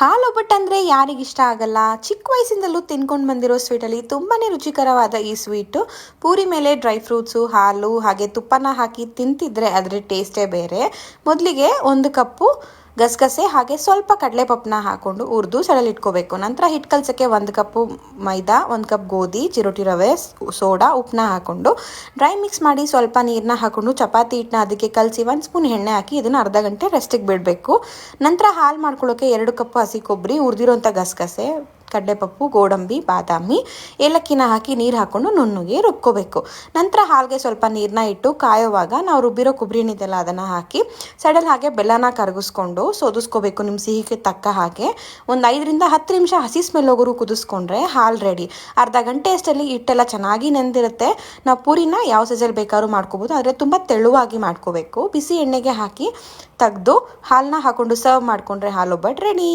ಹಾಲು ಒಬ್ಬಟ್ಟು ಅಂದರೆ ಯಾರಿಗಿಷ್ಟ ಆಗಲ್ಲ. ಚಿಕ್ಕ ವಯಸ್ಸಿಂದಲೂ ತಿನ್ಕೊಂಡು ಬಂದಿರೋ ಸ್ವೀಟಲ್ಲಿ ತುಂಬಾ ರುಚಿಕರವಾದ ಈ ಸ್ವೀಟು ಪೂರಿ ಮೇಲೆ ಡ್ರೈ ಫ್ರೂಟ್ಸು ಹಾಲು ಹಾಗೆ ತುಪ್ಪನ ಹಾಕಿ ತಿಂತಿದ್ರೆ ಅದರ ಟೇಸ್ಟೇ ಬೇರೆ. ಮೊದಲಿಗೆ ಒಂದು ಕಪ್ಪು ಗಸಗಸೆ ಹಾಗೆ ಸ್ವಲ್ಪ ಕಡಲೆಪಪ್ಪನ ಹಾಕೊಂಡು ಹುರಿದು ಸಡಲಿಟ್ಕೋಬೇಕು. ನಂತರ ಹಿಟ್ಟು ಕಲಸಕ್ಕೆ ಒಂದು ಕಪ್ಪು ಮೈದಾ, ಒಂದು ಕಪ್ ಗೋಧಿ, ಚಿರೋಟಿ ರವೆ, ಸೋಡಾ ಉಪ್ಪನ್ನ ಹಾಕೊಂಡು ಡ್ರೈ ಮಿಕ್ಸ್ ಮಾಡಿ ಸ್ವಲ್ಪ ನೀರನ್ನ ಹಾಕೊಂಡು ಚಪಾತಿ ಹಿಟ್ಟನ್ನ ಅದಕ್ಕೆ ಕಲಸಿ ಒಂದು ಸ್ಪೂನ್ ಎಣ್ಣೆ ಹಾಕಿ ಇದನ್ನು ಅರ್ಧ ಗಂಟೆ ರೆಸ್ಟಿಗೆ ಬಿಡಬೇಕು. ನಂತರ ಹಾಲು ಮಾಡ್ಕೊಳ್ಳೋಕ್ಕೆ ಎರಡು ಕಪ್ ಹಸಿ ಕೊಬ್ಬರಿ, ಹುರಿದಿರೋಂಥ ಗಸಗಸೆ ಕಡಲೆಪಪ್ಪು, ಗೋಡಂಬಿ, ಬಾದಾಮಿ ಏಲಕ್ಕಿನ ಹಾಕಿ ನೀರು ಹಾಕ್ಕೊಂಡು ನುಣ್ಣಗೆ ರುಬ್ಕೋಬೇಕು. ನಂತರ ಹಾಲಿಗೆ ಸ್ವಲ್ಪ ನೀರನ್ನ ಇಟ್ಟು ಕಾಯೋವಾಗ ನಾವು ರುಬ್ಬಿರೋ ಕೊಬ್ಬರಿ ಇದೆಲ್ಲ ಅದನ್ನು ಹಾಕಿ ಸಡಲ್ ಹಾಗೆ ಬೆಲ್ಲನ ಕರಗಿಸ್ಕೊಂಡು ಸೋದಿಸ್ಕೋಬೇಕು ನಿಮ್ಮ ಸಿಹಿಗೆ ತಕ್ಕ ಹಾಗೆ. ಒಂದು ಐದರಿಂದ ಹತ್ತು ನಿಮಿಷ ಹಸಿ ಸ್ಮೆಲ್ ಹೋಗೋರು ಕುದಿಸ್ಕೊಂಡ್ರೆ ಹಾಲು ರೆಡಿ ಅರ್ಧ ಗಂಟೆ ಅಷ್ಟರಲ್ಲಿ ಹಿಟ್ಟೆಲ್ಲ ಚೆನ್ನಾಗಿ ನೆಂದಿರುತ್ತೆ. ನಾವು ಪೂರಿನ ಯಾವ ಸೈಜಲ್ಲಿ ಬೇಕಾದ್ರೂ ಮಾಡ್ಕೋಬೋದು, ಆದರೆ ತುಂಬ ತೆಳುವಾಗಿ ಮಾಡ್ಕೋಬೇಕು. ಬಿಸಿ ಎಣ್ಣೆಗೆ ಹಾಕಿ ತೆಗೆದು ಹಾಲನ್ನ ಹಾಕ್ಕೊಂಡು ಸರ್ವ್ ಮಾಡಿಕೊಂಡ್ರೆ ಹಾಲು ಒಬ್ಬಟ್ಟು ರೆಡಿ